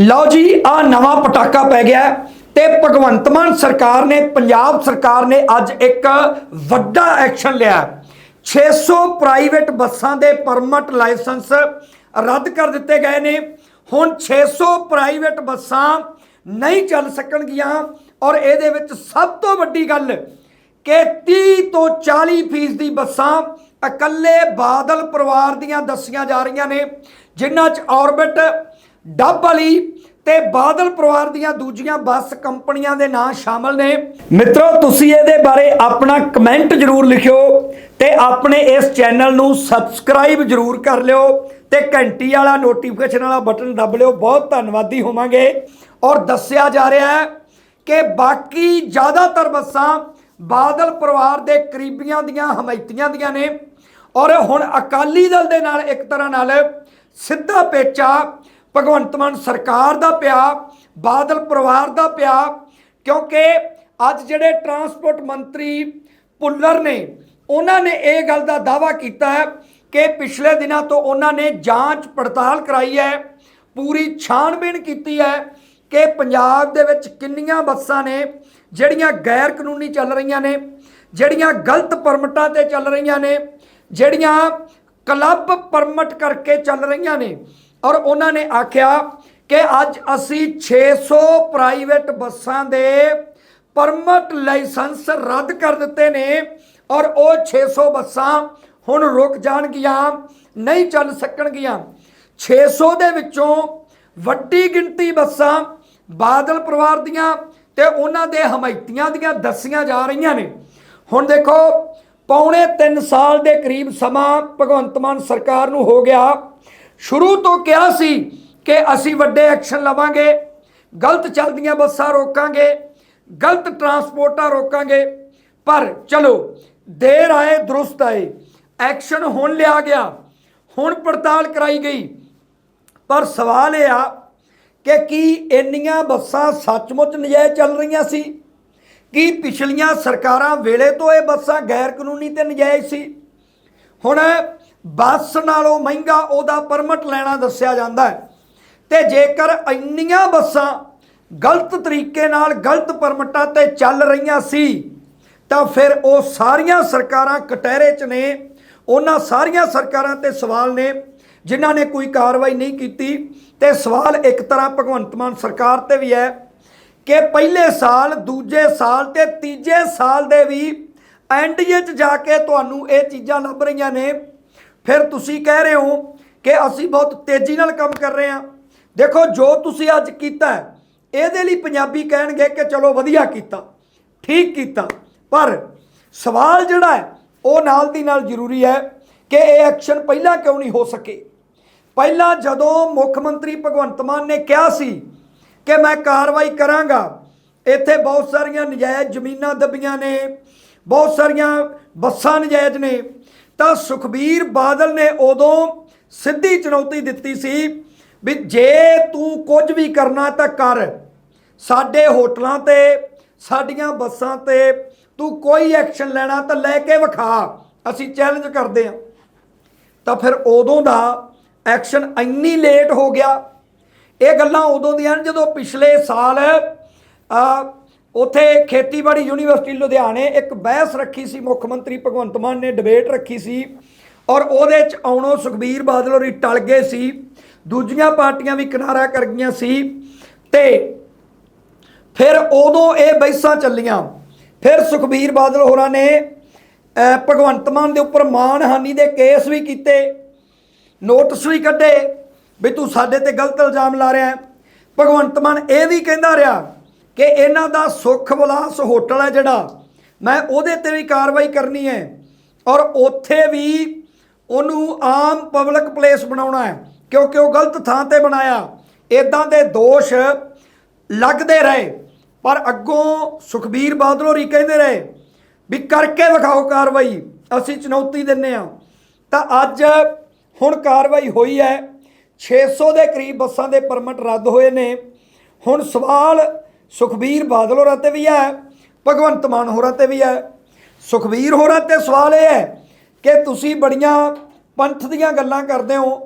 ਲਓ ਜੀ ਆ ਨਵਾਂ ਪਟਾਕਾ ਪੈ ਗਿਆ ਹੈ ਤੇ ਭਗਵੰਤ ਮਾਨ ਸਰਕਾਰ ਨੇ, ਪੰਜਾਬ ਸਰਕਾਰ ਨੇ ਅੱਜ ਇੱਕ ਵੱਡਾ ਐਕਸ਼ਨ ਲਿਆ ਹੈ। 600 ਪ੍ਰਾਈਵੇਟ ਬੱਸਾਂ ਦੇ ਪਰਮਿਟ ਲਾਇਸੈਂਸ ਰੱਦ ਕਰ ਦਿੱਤੇ ਗਏ ਨੇ ਹੁਣ 600 ਪ੍ਰਾਈਵੇਟ ਬੱਸਾਂ ਨਹੀਂ ਚੱਲ ਸਕਣਗੀਆਂ ਔਰ ਇਹਦੇ ਵਿੱਚ ਸਭ ਤੋਂ ਵੱਡੀ ਗੱਲ ਕਿ 30 ਤੋਂ 40 ਫੀਸ ਦੀ ਬੱਸਾਂ ਇਕੱਲੇ ਬਾਦਲ ਪਰਿਵਾਰ ਦੀਆਂ ਦੱਸੀਆਂ ਜਾ ਰਹੀਆਂ ਨੇ, ਜਿਨ੍ਹਾਂ 'ਚ ਔਰਬਿਟ ਡੱਬ ਵਾਲੀ ਤੇ ਬਾਦਲ ਪਰਿਵਾਰ ਦੀਆਂ ਦੂਜੀਆਂ ਬੱਸ ਕੰਪਨੀਆਂ ਦੇ ਨਾਂ ਸ਼ਾਮਲ ਨੇ। ਮਿੱਤਰੋ, ਤੁਸੀਂ ਇਹਦੇ ਬਾਰੇ ਆਪਣਾ ਕਮੈਂਟ ਜਰੂਰ ਲਿਖਿਓ ਤੇ ਆਪਣੇ ਇਸ ਚੈਨਲ ਨੂੰ ਸਬਸਕ੍ਰਾਈਬ ਜਰੂਰ ਕਰ ਲਿਓ ਤੇ ਘੰਟੀ ਵਾਲਾ ਨੋਟੀਫਿਕੇਸ਼ਨ ਵਾਲਾ ਬਟਨ ਦਬ ਲਿਓ। ਬਹੁਤ ਧੰਨਵਾਦੀ ਹੋਵਾਂਗੇ। ਔਰ ਦੱਸਿਆ ਜਾ ਰਿਹਾ ਹੈ ਕਿ ਬਾਕੀ ਜ਼ਿਆਦਾਤਰ ਬੱਸਾਂ ਬਾਦਲ ਪਰਿਵਾਰ ਦੇ ਕਰੀਬੀਆਂ ਦੀਆਂ, ਹਮਾਇਤੀਆਂ ਦੀਆਂ ਨੇ। ਔਰ ਹੁਣ ਅਕਾਲੀ ਦਲ ਦੇ ਨਾਲ ਇੱਕ ਤਰ੍ਹਾਂ ਨਾਲ ਸਿੱਧਾ ਪੇਚਾ ਭਗਵੰਤ ਮਾਨ ਸਰਕਾਰ ਦਾ ਪਿਆ, ਬਾਦਲ ਪਰਿਵਾਰ ਦਾ ਪਿਆ, ਕਿਉਂਕਿ ਅੱਜ ਜਿਹੜੇ ਟਰਾਂਸਪੋਰਟ ਮੰਤਰੀ ਪੁੱਲਰ ਨੇ, ਉਹਨਾਂ ਨੇ ਇਹ ਗੱਲ ਦਾ ਦਾਵਾ ਕੀਤਾ ਹੈ ਕਿ ਪਿਛਲੇ ਦਿਨਾਂ ਤੋਂ ਉਹਨਾਂ ਨੇ ਜਾਂਚ ਪੜਤਾਲ ਕਰਾਈ ਹੈ, ਪੂਰੀ ਛਾਣਬੀਣ ਕੀਤੀ ਹੈ ਕਿ ਪੰਜਾਬ ਦੇ ਵਿੱਚ ਕਿੰਨੀਆਂ ਬੱਸਾਂ ਨੇ, ਜਿਹੜੀਆਂ ਗੈਰ ਕਾਨੂੰਨੀ ਚੱਲ ਰਹੀਆਂ ਨੇ, ਜਿਹੜੀਆਂ ਗਲਤ ਪਰਮਟਾਂ ਤੇ ਚੱਲ ਰਹੀਆਂ ਨੇ, ਜਿਹੜੀਆਂ ਕਲੱਬ ਪਰਮਟ ਕਰਕੇ ਚੱਲ ਰਹੀਆਂ ਨੇ ਔਰ ਉਹਨਾਂ ਨੇ ਆਖਿਆ ਕਿ ਅੱਜ ਅਸੀਂ 600 ਪ੍ਰਾਈਵੇਟ ਬੱਸਾਂ ਦੇ ਪਰਮਿਟ ਲਾਇਸੈਂਸ ਰੱਦ ਕਰ ਦਿੱਤੇ ਨੇ ਔਰ ਉਹ 600 ਬੱਸਾਂ ਹੁਣ ਰੁਕ ਜਾਣਗੀਆਂ, ਨਹੀਂ ਚੱਲ ਸਕਣਗੀਆਂ। 600 ਦੇ ਵਿੱਚੋਂ ਵੱਡੀ ਗਿਣਤੀ ਬੱਸਾਂ ਬਾਦਲ ਪਰਿਵਾਰ ਦੀਆਂ ਤੇ ਉਹਨਾਂ ਦੇ ਹਮਾਇਤੀਆਂ ਦੀਆਂ ਦੱਸੀਆਂ ਜਾ ਰਹੀਆਂ ਨੇ। ਹੁਣ ਦੇਖੋ, ਪੌਣੇ 3 ਸਾਲ ਦੇ ਕਰੀਬ ਸਮਾਂ ਭਗਵੰਤ ਮਾਨ ਸਰਕਾਰ ਨੂੰ ਹੋ ਗਿਆ। ਸ਼ੁਰੂ ਤੋਂ ਕਿਹਾ ਸੀ ਕਿ ਅਸੀਂ ਵੱਡੇ ਐਕਸ਼ਨ ਲਵਾਂਗੇ, ਗਲਤ ਚੱਲਦੀਆਂ ਬੱਸਾਂ ਰੋਕਾਂਗੇ, ਗਲਤ ਟਰਾਂਸਪੋਰਟਾਂ ਰੋਕਾਂਗੇ, ਪਰ ਚਲੋ, ਦੇਰ ਆਏ, ਦਰੁਸਤ ਆਏ, ਐਕਸ਼ਨ ਹੁਣ ਲਿਆ ਗਿਆ, ਹੁਣ ਪੜਤਾਲ ਕਰਾਈ ਗਈ। ਪਰ ਸਵਾਲ ਇਹ ਆ ਕਿ ਕੀ ਇੰਨੀਆਂ ਬੱਸਾਂ ਸੱਚਮੁੱਚ ਨਜਾਇਜ਼ ਚੱਲ ਰਹੀਆਂ ਸੀ? ਕੀ ਪਿਛਲੀਆਂ ਸਰਕਾਰਾਂ ਵੇਲੇ ਤੋਂ ਇਹ ਬੱਸਾਂ ਗੈਰ ਕਾਨੂੰਨੀ ਤੇ ਨਜਾਇਜ਼ ਸੀ? ਹੁਣ ਬੱਸ ਨਾਲੋਂ ਮਹਿੰਗਾ ਉਹਦਾ ਪਰਮਿਟ ਲੈਣਾ ਦੱਸਿਆ ਜਾਂਦਾ ਹੈ। ਤੇ ਜੇਕਰ ਇੰਨੀਆਂ ਬੱਸਾਂ ਗਲਤ ਤਰੀਕੇ ਨਾਲ ਗਲਤ ਪਰਮਿਟਾਂ ਤੇ ਚੱਲ ਰਹੀਆਂ ਸੀ, ਤਾਂ ਫਿਰ ਉਹ ਸਾਰੀਆਂ ਸਰਕਾਰਾਂ ਕਟਹਿਰੇ 'ਚ ਨੇ। ਉਹਨਾਂ ਸਾਰੀਆਂ ਸਰਕਾਰਾਂ ਤੇ ਸਵਾਲ ਨੇ, ਜਿਨ੍ਹਾਂ ਨੇ ਕੋਈ ਕਾਰਵਾਈ ਨਹੀਂ ਕੀਤੀ। ਤੇ ਸਵਾਲ ਇੱਕ ਤਰ੍ਹਾਂ ਭਗਵੰਤ ਮਾਨ ਸਰਕਾਰ ਤੇ ਵੀ ਹੈ ਕਿ ਪਹਿਲੇ ਸਾਲ, ਦੂਜੇ ਸਾਲ ਤੇ ਤੀਜੇ ਸਾਲ ਦੇ ਵੀ ਐਨਡੀਏ 'ਚ ਜਾ ਕੇ ਤੁਹਾਨੂੰ ਇਹ ਚੀਜ਼ਾਂ ਲੱਭ ਰਹੀਆਂ ਨੇ। ਫਿਰ ਤੁਸੀਂ ਕਹਿ ਰਹੇ ਹੋ ਕਿ ਅਸੀਂ ਬਹੁਤ ਤੇਜ਼ੀ ਨਾਲ ਕੰਮ ਕਰ ਰਹੇ ਹਾਂ। ਦੇਖੋ, ਜੋ ਤੁਸੀਂ ਅੱਜ ਕੀਤਾ ਇਹਦੇ ਲਈ ਪੰਜਾਬੀ ਕਹਿਣਗੇ ਕਿ ਚਲੋ ਵਧੀਆ ਕੀਤਾ, ਠੀਕ ਕੀਤਾ। ਪਰ ਸਵਾਲ ਜਿਹੜਾ ਹੈ, ਉਹ ਨਾਲ ਦੀ ਨਾਲ ਜ਼ਰੂਰੀ ਹੈ ਕਿ ਇਹ ਐਕਸ਼ਨ ਪਹਿਲਾਂ ਕਿਉਂ ਨਹੀਂ ਹੋ ਸਕੇ? ਪਹਿਲਾਂ ਜਦੋਂ ਮੁੱਖ ਮੰਤਰੀ ਭਗਵੰਤ ਮਾਨ ਨੇ ਕਿਹਾ ਸੀ ਕਿ ਮੈਂ ਕਾਰਵਾਈ ਕਰਾਂਗਾ, ਇੱਥੇ ਬਹੁਤ ਸਾਰੀਆਂ ਨਜਾਇਜ਼ ਜ਼ਮੀਨਾਂ ਦੱਬੀਆਂ ਨੇ, ਬਹੁਤ ਸਾਰੀਆਂ ਬੱਸਾਂ ਨਜਾਇਜ਼ ਨੇ ਤਾਂ ਸੁਖਬੀਰ ਬਾਦਲ ਨੇ ਉਦੋਂ ਸਿੱਧੀ ਚੁਣੌਤੀ ਦਿੱਤੀ ਸੀ ਵੀ ਜੇ ਤੂੰ ਕੁਝ ਵੀ ਕਰਨਾ ਤਾਂ ਕਰ। ਸਾਡੇ ਹੋਟਲਾਂ ਤੇ, ਸਾਡੀਆਂ ਬੱਸਾਂ ਤੇ ਤੂੰ ਕੋਈ ਐਕਸ਼ਨ ਲੈਣਾ ਤਾਂ ਲੈ ਕੇ ਵਿਖਾ। ਅਸੀਂ ਚੈਲੰਜ ਕਰਦੇ ਹਾਂ। ਤਾਂ ਫਿਰ ਉਦੋਂ ਦਾ ਐਕਸ਼ਨ ਇੰਨੀ ਲੇਟ ਹੋ ਗਿਆ। ਇਹ ਗੱਲਾਂ ਉਦੋਂ ਦੀਆਂ ਨੇ ਜਦੋਂ ਪਿਛਲੇ ਸਾਲ ਆ ਉਥੇ ਖੇਤੀਬਾੜੀ ਯੂਨੀਵਰਸਿਟੀ ਲੁਧਿਆਣੇ ਇੱਕ ਬਹਿਸ ਰੱਖੀ ਸੀ, ਮੁੱਖ ਮੰਤਰੀ ਭਗਵੰਤ ਮਾਨ ਨੇ, ਡਿਬੇਟ ਰੱਖੀ ਸੀ ਔਰ ਉਹਦੇ ਚ ਆਉਣੋਂ ਸੁਖਬੀਰ ਬਾਦਲ ਹੋਰੀ ਟਲ ਗਏ ਸੀ, ਦੂਜੀਆਂ ਪਾਰਟੀਆਂ ਵੀ ਕਿਨਾਰਾ ਕਰ ਗਈਆਂ ਸੀ ਤੇ ਫਿਰ ਉਦੋਂ ਇਹ ਬਹਿਸਾਂ ਚੱਲੀਆਂ। ਫਿਰ ਸੁਖਬੀਰ ਬਾਦਲ ਹੋਰਾਂ ਨੇ ਭਗਵੰਤ ਮਾਨ ਦੇ ਉੱਪਰ ਮਾਨਹਾਨੀ ਦੇ ਕੇਸ ਵੀ ਕੀਤੇ, ਨੋਟਿਸ ਵੀ ਕੱਢੇ ਵੀ ਤੂੰ ਸਾਡੇ ਤੇ ਗਲਤ ਇਲਜ਼ਾਮ ਲਾ ਰਿਹਾ ਭਗਵੰਤ ਮਾਨ ਇਹ ਵੀ ਕਹਿੰਦਾ ਰਿਹਾ ਕਿ ਇਹਨਾਂ ਦਾ ਸੁਖ ਵਿਲਾਸ ਹੋਟਲ ਹੈ ਜਿਹੜਾ। ਮੈਂ ਉਹਦੇ ਤੇ ਵੀ ਕਾਰਵਾਈ ਕਰਨੀ ਹੈ ਔਰ ਉੱਥੇ ਵੀ ਉਹਨੂੰ ਆਮ ਪਬਲਿਕ ਪਲੇਸ ਬਣਾਉਣਾ ਹੈ, ਕਿਉਂਕਿ ਉਹ ਗਲਤ ਥਾਂ ਤੇ ਬਣਾਇਆ। ਇਦਾਂ ਦੇ ਦੋਸ਼ ਲੱਗਦੇ ਰਹੇ, ਪਰ ਅੱਗੋਂ ਸੁਖਬੀਰ ਬਾਦਲ ਹੋਰੀ ਕਹਿੰਦੇ ਰਹੇ ਵੀ ਕਰਕੇ ਵਿਖਾਓ ਕਾਰਵਾਈ, ਅਸੀਂ ਚੁਣੌਤੀ ਦਿੰਨੇ ਆ ਤਾਂ ਅੱਜ ਹੁਣ ਕਾਰਵਾਈ ਹੋਈ ਹੈ 600 ਦੇ ਕਰੀਬ ਬੱਸਾਂ ਦੇ ਪਰਮਿਟ ਰੱਦ ਹੋਏ ਨੇ। ਹੁਣ ਸਵਾਲ ਸੁਖਬੀਰ ਬਾਦਲ ਹੋਰਾਂ ਤੇ ਵੀ ਹੈ, ਭਗਵੰਤ ਮਾਨ ਹੋਰਾਂ ਤੇ ਵੀ ਹੈ। ਸੁਖਬੀਰ ਹੋਰਾਂ ਤੇ ਸਵਾਲ ਇਹ ਹੈ ਕਿ ਤੁਸੀਂ ਬੜੀਆਂ ਪੰਥ ਦੀਆਂ ਗੱਲਾਂ ਕਰਦੇ ਹੋ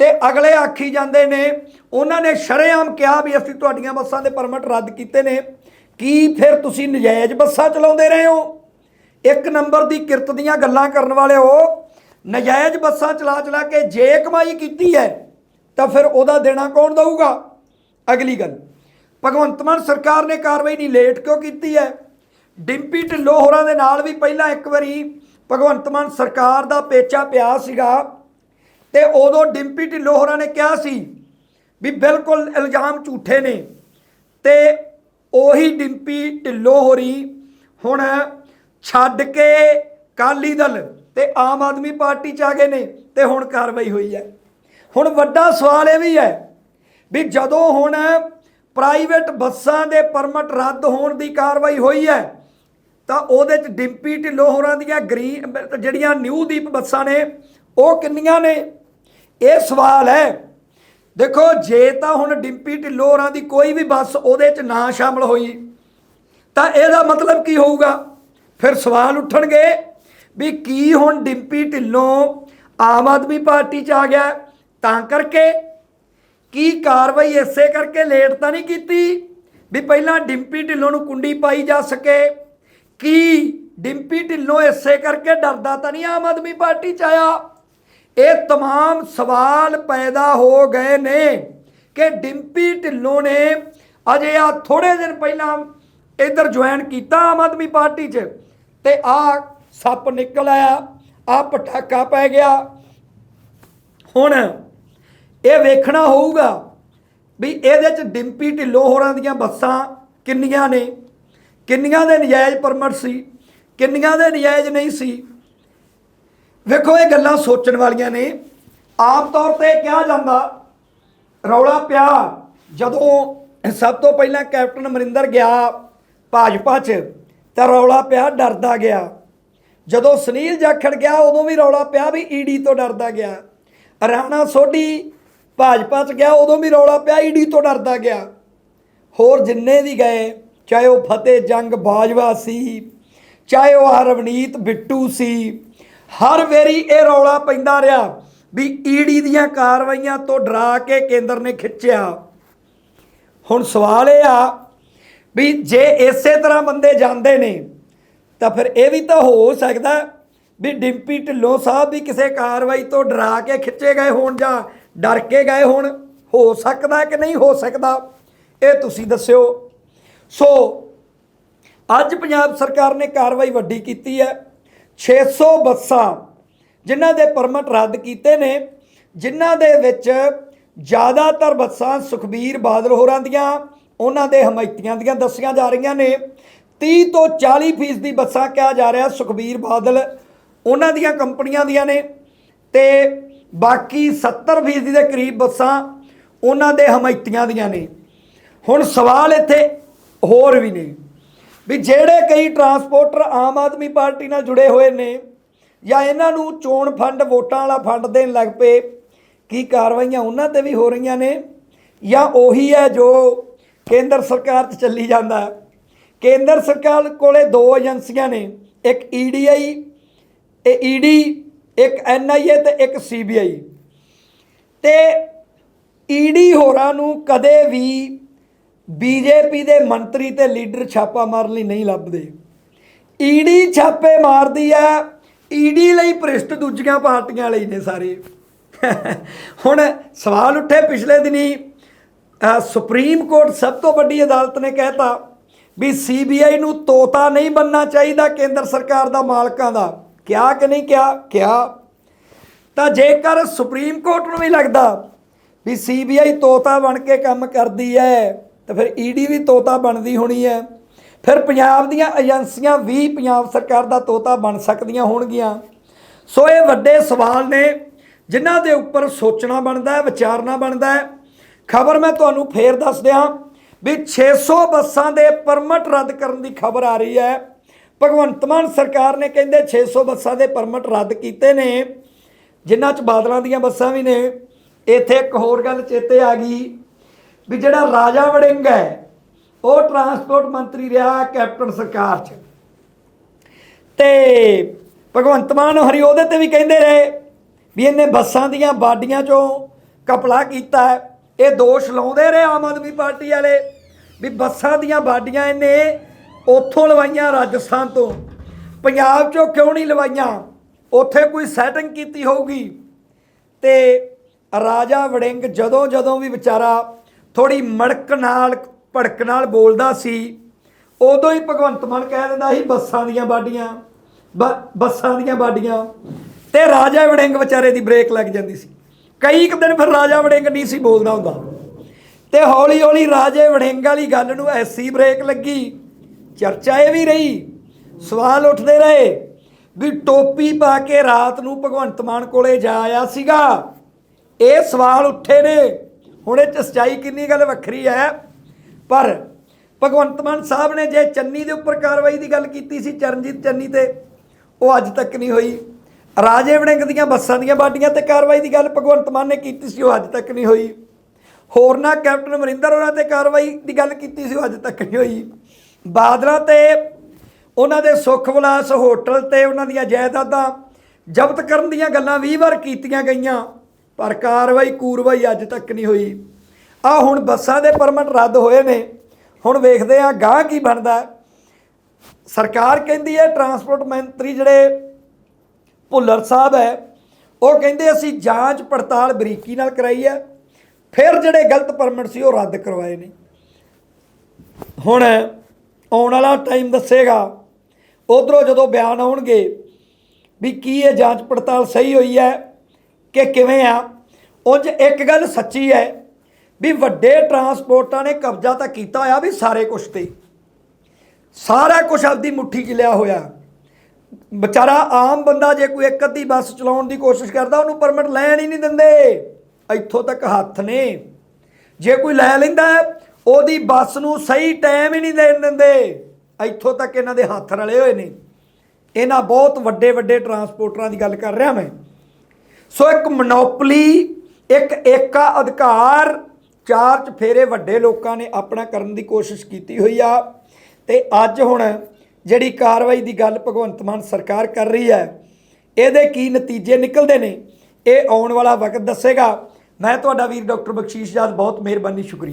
ਤੇ ਅਗਲੇ ਆਖੀ ਜਾਂਦੇ ਨੇ, ਉਹਨਾਂ ਨੇ ਸ਼ਰੇਆਮ ਕਿਹਾ ਵੀ ਅਸੀਂ ਤੁਹਾਡੀਆਂ ਬੱਸਾਂ ਦੇ ਪਰਮਿਟ ਰੱਦ ਕੀਤੇ ਨੇ। ਕੀ ਫਿਰ ਤੁਸੀਂ ਨਜਾਇਜ਼ ਬੱਸਾਂ ਚਲਾਉਂਦੇ ਰਹੇ ਹੋ? ਇੱਕ ਨੰਬਰ ਦੀ ਕਿਰਤ ਦੀਆਂ ਗੱਲਾਂ ਕਰਨ ਵਾਲੇ ਹੋ। ਨਜਾਇਜ਼ ਬੱਸਾਂ ਚਲਾ ਚਲਾ ਕੇ ਜੇ ਕਮਾਈ ਕੀਤੀ ਹੈ, ਤਾਂ ਫਿਰ ਉਹਦਾ ਦੇਣਾ ਕੌਣ ਦਊਗਾ? ਅਗਲੀ ਗੱਲ। ਭਗਵੰਤ ਮਾਨ ਸਰਕਾਰ ਨੇ ਕਾਰਵਾਈ ਨਹੀਂ ਲੇਟ ਕਿਉਂ ਕੀਤੀ ਹੈ? ਡਿੰਪੀ ਢਿੱਲੋਂ ਹੋਰਾਂ ਦੇ ਨਾਲ ਵੀ ਪਹਿਲਾਂ ਇੱਕ ਵਾਰੀ ਭਗਵੰਤ ਮਾਨ ਸਰਕਾਰ ਦਾ ਪੇਚਾ ਪਿਆ ਸੀਗਾ ਤੇ ਉਦੋਂ ਡਿੰਪੀ ਢਿੱਲੋਂ ਹੋਰਾਂ ਨੇ ਕਿਹਾ ਸੀ ਵੀ ਬਿਲਕੁਲ ਇਲਜ਼ਾਮ ਝੂਠੇ ਨੇ ਤੇ ਉਹੀ ਡਿੰਪੀ ਢਿੱਲੋਂ ਹੋਰੀ ਹੁਣ ਛੱਡ ਕੇ ਕਾਲੀ ਦਲ ਤੇ ਆਮ ਆਦਮੀ ਪਾਰਟੀ ਚ ਆ ਗਏ ਨੇ ਤੇ ਹੁਣ ਕਾਰਵਾਈ ਹੋਈ ਹੈ। ਹੁਣ ਵੱਡਾ ਸਵਾਲ ਇਹ ਵੀ ਹੈ ਵੀ ਜਦੋਂ ਹੁਣ ਪ੍ਰਾਈਵੇਟ ਬੱਸਾਂ ਦੇ ਪਰਮਿਟ ਰੱਦ ਹੋਣ ਦੀ ਕਾਰਵਾਈ ਹੋਈ ਹੈ। ਤਾਂ ਉਹਦੇ ਚ ਡਿੰਪੀ ਢਿੱਲੋਂ ਹੋਰਾਂ ਦੀਆਂ ਗ੍ਰੀਨ ਜਿਹੜੀਆਂ ਨਿਊ ਦੀਪ ਬੱਸਾਂ ਨੇ, ਉਹ ਕਿੰਨੀਆਂ ਨੇ? ਇਹ ਸਵਾਲ ਹੈ। ਦੇਖੋ, ਜੇ ਤਾਂ ਹੁਣ ਡਿੰਪੀ ਢਿੱਲੋਂ ਹੋਰਾਂ ਦੀ ਕੋਈ ਵੀ ਬੱਸ ਉਹਦੇ ਚ ਨਾ ਸ਼ਾਮਲ ਹੋਈ, ਤਾਂ ਇਹਦਾ ਮਤਲਬ ਕੀ ਹੋਊਗਾ? ਫਿਰ ਸਵਾਲ ਉੱਠਣਗੇ ਵੀ ਕੀ ਹੁਣ ਡਿੰਪੀ ਢਿੱਲੋਂ ਆਮ ਆਦਮੀ ਪਾਰਟੀ ਚ ਆ ਗਿਆ? ਤਾਂ ਕਰਕੇ ਕੀ ਕਾਰਵਾਈ ਇਸੇ ਕਰਕੇ ਲੇਟ ਤਾਂ ਨਹੀਂ ਕੀਤੀ ਵੀ ਪਹਿਲਾਂ ਡਿੰਪੀ ਢਿੱਲੋਂ ਨੂੰ ਕੁੰਡੀ ਪਾਈ ਜਾ ਸਕੇ ਕੀ ਡਿੰਪੀ ਢਿੱਲੋਂ ਇਸੇ ਕਰਕੇ ਡਰਦਾ ਤਾਂ ਨਹੀਂ ਆਮ ਆਦਮੀ ਪਾਰਟੀ ਚ ਆਇਆ ਇਹ तमाम ਸਵਾਲ ਪੈਦਾ ਹੋ ਗਏ ਨੇ ਕਿ ਡਿੰਪੀ ਢਿੱਲੋਂ ਨੇ ਅਜੇ ਆ ਥੋੜੇ ਦਿਨ ਪਹਿਲਾਂ ਇੱਧਰ ਜੁਆਇਨ ਕੀਤਾ ਆਮ ਆਦਮੀ ਪਾਰਟੀ 'ਚ ਤੇ ਆ ਸੱਪ ਨਿਕਲ ਆਇਆ ਆ ਪਟਾਕਾ ਪੈ ਗਿਆ ਹੁਣ ਇਹ ਵੇਖਣਾ ਹੋਊਗਾ ਵੀ ਇਹਦੇ 'ਚ ਡਿੰਪੀ ਢਿੱਲੋਂ ਹੋਰਾਂ ਦੀਆਂ ਬੱਸਾਂ ਕਿੰਨੀਆਂ ਨੇ, ਕਿੰਨੀਆਂ ਦੇ ਨਜਾਇਜ਼ ਪਰਮਿਟ ਸੀ, ਕਿੰਨੀਆਂ ਦੇ ਨਜਾਇਜ਼ ਨਹੀਂ ਸੀ। ਵੇਖੋ, ਇਹ ਗੱਲਾਂ ਸੋਚਣ ਵਾਲੀਆਂ ਨੇ। ਆਮ ਤੌਰ ਤੇ ਕਿਹਾ ਜਾਂਦਾ, ਰੌਲਾ ਪਿਆ ਜਦੋਂ ਸਭ ਤੋਂ ਪਹਿਲਾਂ ਕੈਪਟਨ ਅਮਰਿੰਦਰ ਗਿਆ ਭਾਜਪਾ 'ਚ, ਤਾਂ ਰੌਲਾ ਪਿਆ, ਡਰਦਾ ਗਿਆ। ਜਦੋਂ ਸੁਨੀਲ ਜਾਖੜ ਗਿਆ, ਉਦੋਂ ਵੀ ਰੌਲਾ ਪਿਆ ਵੀ ਈਡੀ ਤੋਂ ਡਰਦਾ ਗਿਆ। ਰਾਣਾ ਸੋਢੀ ਭਾਜਪਾ 'ਚ ਗਿਆ, ਉਦੋਂ ਵੀ ਰੌਲਾ ਪਿਆ, ਈਡੀ ਤੋਂ ਡਰਦਾ ਗਿਆ। ਹੋਰ ਜਿੰਨੇ ਵੀ ਗਏ, ਚਾਹੇ ਉਹ ਫਤਿਹ ਜੰਗ ਬਾਜਵਾ ਸੀ, ਚਾਹੇ ਉਹ ਆਹ ਰਵਨੀਤ ਬਿੱਟੂ ਸੀ, ਹਰ ਵੇਰੀ ਇਹ ਰੌਲਾ ਪੈਂਦਾ ਰਿਹਾ ਵੀ ਈਡੀ ਦੀਆਂ ਕਾਰਵਾਈਆਂ ਤੋਂ ਡਰਾ ਕੇ ਕੇਂਦਰ ਨੇ ਖਿੱਚਿਆ। ਹੁਣ ਸਵਾਲ ਇਹ ਆ ਵੀ ਜੇ ਇਸੇ ਤਰ੍ਹਾਂ ਬੰਦੇ ਜਾਂਦੇ ਨੇ, ਤਾਂ ਫਿਰ ਇਹ ਵੀ ਤਾਂ ਹੋ ਸਕਦਾ ਵੀ ਡਿੰਪੀ ਢਿੱਲੋਂ ਸਾਹਿਬ ਵੀ ਕਿਸੇ ਕਾਰਵਾਈ ਤੋਂ ਡਰਾ ਕੇ ਖਿੱਚੇ ਗਏ ਹੋਣ ਜਾਂ ਡਰ ਕੇ ਗਏ ਹੋਣ, ਹੋ ਸਕਦਾ ਕਿ ਨਹੀਂ ਹੋ ਸਕਦਾ, ਇਹ ਤੁਸੀਂ ਦੱਸਿਓ। ਸੋ, ਅੱਜ ਪੰਜਾਬ ਸਰਕਾਰ ਨੇ ਕਾਰਵਾਈ ਵੱਡੀ ਕੀਤੀ ਹੈ। 600 ਬੱਸਾਂ ਜਿਨ੍ਹਾਂ ਦੇ ਪਰਮਿਟ ਰੱਦ ਕੀਤੇ ਨੇ, ਜਿਨ੍ਹਾਂ ਦੇ ਵਿੱਚ ਜ਼ਿਆਦਾਤਰ ਬੱਸਾਂ ਸੁਖਬੀਰ ਬਾਦਲ ਹੋਰਾਂ ਦੀਆਂ, ਉਹਨਾਂ ਦੇ ਹਮਾਇਤੀਆਂ ਦੀਆਂ ਦੱਸੀਆਂ ਜਾ ਰਹੀਆਂ ਨੇ। 30 ਤੋਂ 40 ਫੀਸ ਦੀ ਬੱਸਾਂ ਕਿਹਾ ਜਾ ਰਿਹਾ ਸੁਖਬੀਰ ਬਾਦਲ, ਉਹਨਾਂ ਦੀਆਂ ਕੰਪਨੀਆਂ ਦੀਆਂ ਨੇ। ਤੇ ਬਾਕੀ 70 ਫੀਸਦੀ ਦੇ ਕਰੀਬ ਬੱਸਾਂ ਉਹਨਾਂ ਦੇ ਹਮਾਇਤੀਆਂ ਦੀਆਂ ਨੇ। ਹੁਣ ਸਵਾਲ ਇੱਥੇ ਹੋਰ ਵੀ ਨੇ ਵੀ ਜਿਹੜੇ ਕਈ ਟਰਾਂਸਪੋਰਟਰ ਆਮ ਆਦਮੀ ਪਾਰਟੀ ਨਾਲ ਜੁੜੇ ਹੋਏ ਨੇ ਜਾਂ ਇਹਨਾਂ ਨੂੰ ਚੋਣ ਫੰਡ, ਵੋਟਾਂ ਵਾਲਾ ਫੰਡ ਦੇਣ ਲੱਗ ਪਏ, ਕੀ ਕਾਰਵਾਈਆਂ ਉਹਨਾਂ ਤੇ ਵੀ ਹੋ ਰਹੀਆਂ ਨੇ? ਜਾਂ ਉਹੀ ਹੈ ਜੋ ਕੇਂਦਰ ਸਰਕਾਰ 'ਚ ਚੱਲੀ ਜਾਂਦਾ ਕੇਂਦਰ ਸਰਕਾਰ ਕੋਲੇ ਦੋ ਏਜੰਸੀਆਂ ਨੇ, ਇੱਕ ਈਡੀਆਈ ਇਹ ਈਡੀ ਇੱਕ ਐਨਆਈਏ ਤੇ ਇੱਕ ਸੀਬੀਆਈ ਤੇ ਈਡੀ ਹੋਰਾਂ ਨੂੰ ਕਦੇ ਵੀ ਬੀਜੇਪੀ ਦੇ ਮੰਤਰੀ ਤੇ ਲੀਡਰ ਛਾਪਾ ਮਾਰਨ ਲਈ ਨਹੀਂ ਲੱਭਦੇ। ਈਡੀ ਛਾਪੇ ਮਾਰਦੀ ਆ ਈਡੀ ਲਈ ਭ੍ਰਿਸ਼ਟ ਦੂਜੀਆਂ ਪਾਰਟੀਆਂ ਲਈ ਨੇ ਸਾਰੇ। ਹੁਣ ਸਵਾਲ ਉੱਠੇ ਪਿਛਲੇ ਦਿਨੀ ਸੁਪਰੀਮ ਕੋਰਟ ਸਭ ਤੋਂ ਵੱਡੀ ਅਦਾਲਤ ਨੇ ਕਹਿਤਾ ਵੀ ਸੀਬੀਆਈ ਨੂੰ ਤੋਤਾ ਨਹੀਂ ਬੰਨਣਾ ਚਾਹੀਦਾ ਕੇਂਦਰ ਸਰਕਾਰ ਦਾ ਮਾਲਕਾਂ ਦਾ। ਕਿਹਾ ਕਿ ਨਹੀਂ ਕਿਹਾ? ਕਿਹਾ। ਤਾਂ ਜੇਕਰ ਸੁਪਰੀਮ ਕੋਰਟ ਨੂੰ ਵੀ ਲੱਗਦਾ ਵੀ ਸੀਬੀਆਈ ਤੋਤਾ ਬਣ ਕੇ ਕੰਮ ਕਰਦੀ ਹੈ, ਤਾਂ ਫਿਰ ਈਡੀ ਵੀ ਤੋਤਾ ਬਣਦੀ ਹੋਣੀ ਹੈ। ਫਿਰ ਪੰਜਾਬ ਦੀਆਂ ਏਜੰਸੀਆਂ ਵੀ ਪੰਜਾਬ ਸਰਕਾਰ ਦਾ ਤੋਤਾ ਬਣ ਸਕਦੀਆਂ ਹੋਣਗੀਆਂ। ਸੋ ਇਹ ਵੱਡੇ ਸਵਾਲ ਨੇ, ਜਿਨ੍ਹਾਂ ਦੇ ਉੱਪਰ ਸੋਚਣਾ ਬਣਦਾ ਹੈ, ਵਿਚਾਰਨਾ ਬਣਦਾ ਹੈ। ਖਬਰ ਮੈਂ ਤੁਹਾਨੂੰ ਫੇਰ ਦੱਸ ਦਿਆਂ ਵੀ 600 ਬੱਸਾਂ ਦੇ ਪਰਮਿਟ ਰੱਦ ਕਰਨ ਦੀ ਖਬਰ ਆ ਰਹੀ ਹੈ। ਭਗਵੰਤ ਮਾਨ ਸਰਕਾਰ ਨੇ ਕਹਿੰਦੇ 600 ਬੱਸਾਂ ਦੇ ਪਰਮਿਟ ਰੱਦ ਕੀਤੇ ਨੇ, ਜਿਨ੍ਹਾਂ 'ਚ ਬਾਦਲਾਂ ਦੀਆਂ ਬੱਸਾਂ ਵੀ ਨੇ। ਇੱਥੇ ਇੱਕ ਹੋਰ ਗੱਲ ਚੇਤੇ ਆ ਗਈ ਵੀ ਜਿਹੜਾ ਰਾਜਾ ਵੜਿੰਗ ਹੈ, ਉਹ ਟਰਾਂਸਪੋਰਟ ਮੰਤਰੀ ਰਿਹਾ ਕੈਪਟਨ ਸਰਕਾਰ 'ਚ। ਤੇ ਭਗਵੰਤ ਮਾਨ ਹਰੀ ਉਹਦੇ ਤੇ ਵੀ ਕਹਿੰਦੇ ਰਹੇ ਵੀ ਇਹਨੇ ਬੱਸਾਂ ਦੀਆਂ ਬਾਡੀਆਂ 'ਚੋਂ ਕਪਲਾ ਕੀਤਾ ਇਹ ਦੋਸ਼ ਲਾਉਂਦੇ ਰਹੇ ਆਮ ਆਦਮੀ ਪਾਰਟੀ ਵਾਲੇ ਵੀ ਬੱਸਾਂ ਦੀਆਂ ਬਾਡੀਆਂ ਇਹਨੇ ਉੱਥੋਂ ਲਵਾਈਆਂ ਰਾਜਸਥਾਨ ਤੋਂ। ਪੰਜਾਬ 'ਚੋਂ ਕਿਉਂ ਨਹੀਂ ਲਵਾਈਆਂ? ਉੱਥੇ ਕੋਈ ਸੈਟਿੰਗ ਕੀਤੀ ਹੋਊਗੀ। ਤੇ ਰਾਜਾ ਵੜਿੰਗ ਜਦੋਂ ਜਦੋਂ ਵੀ ਵਿਚਾਰਾ ਥੋੜੀ ਮੜਕ ਨਾਲ, ਭੜਕ ਨਾਲ ਬੋਲਦਾ ਸੀ, ਉਦੋਂ ਹੀ ਭਗਵੰਤ ਮਾਨ ਕਹਿ ਦਿੰਦਾ ਸੀ, ਬੱਸਾਂ ਦੀਆਂ ਬਾਡੀਆਂ, ਬ- ਬੱਸਾਂ ਦੀਆਂ ਬਾਡੀਆਂ। ਤੇ ਰਾਜਾ ਵੜਿੰਗ ਵਿਚਾਰੇ ਦੀ ਬ੍ਰੇਕ ਲੱਗ ਜਾਂਦੀ ਸੀ। ਕਈ ਕੁ ਦਿਨ ਫਿਰ ਰਾਜਾ ਵੜਿੰਗ ਨਹੀਂ ਸੀ ਬੋਲਦਾ ਹੁੰਦਾ। ਤੇ ਹੌਲੀ ਹੌਲੀ ਰਾਜੇ ਵੜਿੰਗ ਵਾਲੀ ਗੱਲ ਨੂੰ ਐਸੀ ਬ੍ਰੇਕ ਲੱਗੀ ਚਰਚਾ ਇਹ ਵੀ ਰਹੀ, ਸਵਾਲ ਉੱਠਦੇ ਰਹੇ ਵੀ ਟੋਪੀ ਪਾ ਕੇ ਰਾਤ ਨੂੰ ਭਗਵੰਤ ਮਾਨ ਕੋਲੇ ਜਾ ਆਇਆ ਸੀਗਾ। ਇਹ ਸਵਾਲ ਉੱਠੇ ਨੇ। ਹੁਣ ਇਹ 'ਚ ਕਿੰਨੀ ਗੱਲ ਵੱਖਰੀ ਹੈ। ਪਰ ਭਗਵੰਤ ਮਾਨ ਸਾਹਿਬ ਨੇ ਜੇ ਚੰਨੀ ਦੇ ਉੱਪਰ ਕਾਰਵਾਈ ਦੀ ਗੱਲ ਕੀਤੀ ਸੀ, ਚਰਨਜੀਤ ਚੰਨੀ ਤੇ, ਉਹ ਅੱਜ ਤੱਕ ਨਹੀਂ ਹੋਈ। ਰਾਜੇ ਵੜਿੰਗ ਦੀਆਂ ਬੱਸਾਂ ਦੀਆਂ ਬਾਡੀਆਂ ਤੇ ਕਾਰਵਾਈ ਦੀ ਗੱਲ ਭਗਵੰਤ ਮਾਨ ਨੇ ਕੀਤੀ ਸੀ, ਉਹ ਅੱਜ ਤੱਕ ਨਹੀਂ ਹੋਈ। ਹੋਰਨਾਂ ਕੈਪਟਨ ਅਮਰਿੰਦਰ ਹੋਰਾਂ ਤੇ ਕਾਰਵਾਈ ਦੀ ਗੱਲ ਕੀਤੀ ਸੀ, ਉਹ ਅੱਜ ਤੱਕ ਨਹੀਂ ਹੋਈ। ਬਾਦਲਾਂ ਤੇ, ਉਹਨਾਂ ਦੇ ਸੁੱਖ ਵਿਲਾਸ ਹੋਟਲ ਤੇ ਉਹਨਾਂ ਦੀਆਂ ਜਾਇਦਾਦਾਂ ਜ਼ਬਤ ਕਰਨ ਦੀਆਂ ਗੱਲਾਂ 20 ਵਾਰ ਕੀਤੀਆਂ ਗਈਆਂ, ਪਰ ਕਾਰਵਾਈ ਕੂਰਵਾਈ ਅੱਜ ਤੱਕ ਨਹੀਂ ਹੋਈ। ਆ ਹੁਣ ਬੱਸਾਂ ਦੇ ਪਰਮਿਟ ਰੱਦ ਹੋਏ ਨੇ। ਹੁਣ ਵੇਖਦੇ ਆ ਗਾਂ ਕੀ ਬਣਦਾ ਸਰਕਾਰ ਕਹਿੰਦੀ ਹੈ ਟਰਾਂਸਪੋਰਟ ਮੰਤਰੀ ਜਿਹੜੇ ਭੁੱਲਰ ਸਾਹਿਬ ਹੈ, ਉਹ ਕਹਿੰਦੇ ਅਸੀਂ ਜਾਂਚ ਪੜਤਾਲ ਬਰੀਕੀ ਨਾਲ ਕਰਾਈ ਹੈ, ਫਿਰ ਜਿਹੜੇ ਗਲਤ ਪਰਮਿਟ ਸੀ ਉਹ ਰੱਦ ਕਰਵਾਏ ਨੇ। ਹੁਣ ਆਉਣ ਵਾਲਾ ਟਾਈਮ ਦੱਸੇਗਾ। ਉਧਰੋਂ ਜਦੋਂ ਬਿਆਨ ਆਉਣਗੇ ਵੀ ਕੀ ਇਹ ਜਾਂਚ ਪੜਤਾਲ ਸਹੀ ਹੋਈ ਹੈ ਕਿ ਕਿਵੇਂ ਆ ਉਂਝ ਇੱਕ ਗੱਲ ਸੱਚੀ ਹੈ ਵੀ ਵੱਡੇ ਟਰਾਂਸਪੋਰਟਾਂ ਨੇ ਕਬਜ਼ਾ ਤਾਂ ਕੀਤਾ ਹੋਇਆ ਵੀ ਸਾਰੇ ਕੁਛ ਤੇ। ਸਾਰਾ ਕੁਝ ਆਪਦੀ ਮੁੱਠੀ 'ਚ ਲਿਆ ਹੋਇਆ। ਵਿਚਾਰਾ ਆਮ ਬੰਦਾ ਜੇ ਕੋਈ ਇੱਕ ਅੱਧੀ ਬੱਸ ਚਲਾਉਣ ਦੀ ਕੋਸ਼ਿਸ਼ ਕਰਦਾ, ਉਹਨੂੰ ਪਰਮਿਟ ਲੈਣ ਹੀ ਨਹੀਂ ਦਿੰਦੇ। ਇੱਥੋਂ ਤੱਕ ਹੱਥ ਨੇ। ਜੇ ਕੋਈ ਲੈ ਲੈਂਦਾ ਉਹਦੀ ਬੱਸ ਨੂੰ ਸਹੀ ਟਾਈਮ ਹੀ ਨਹੀਂ ਦੇਣ ਦਿੰਦੇ। ਇੱਥੋਂ ਤੱਕ ਇਹਨਾਂ ਦੇ ਹੱਥ ਰਲੇ ਹੋਏ ਨੇ। ਇਹਨਾਂ ਬਹੁਤ ਵੱਡੇ ਵੱਡੇ ਟਰਾਂਸਪੋਰਟਰਾਂ ਦੀ ਗੱਲ ਕਰ ਰਿਹਾ ਮੈਂ। ਸੋ ਇੱਕ ਮੋਨੋਪਲੀ, ਇੱਕ ਏਕਾ ਅਧਿਕਾਰ, ਚਾਰ ਚ ਫੇਰੇ ਵੱਡੇ ਲੋਕਾਂ ਨੇ ਆਪਣਾ ਕਰਨ ਦੀ ਕੋਸ਼ਿਸ਼ ਕੀਤੀ ਹੋਈ ਆ। ਤੇ ਅੱਜ ਹੁਣ ਜਿਹੜੀ ਕਾਰਵਾਈ ਦੀ ਗੱਲ ਭਗਵੰਤ ਮਾਨ ਸਰਕਾਰ ਕਰ ਰਹੀ ਹੈ, ਇਹਦੇ ਕੀ ਨਤੀਜੇ ਨਿਕਲਦੇ ਨੇ, ਇਹ ਆਉਣ ਵਾਲਾ ਵਕਤ ਦੱਸੇਗਾ। ਮੈਂ ਤੁਹਾਡਾ ਵੀਰ ਡਾਕਟਰ ਬਖਸ਼ੀਸ਼ ਜਾਦ, ਬਹੁਤ ਮਿਹਰਬਾਨੀ, ਸ਼ੁਕਰੀਆ।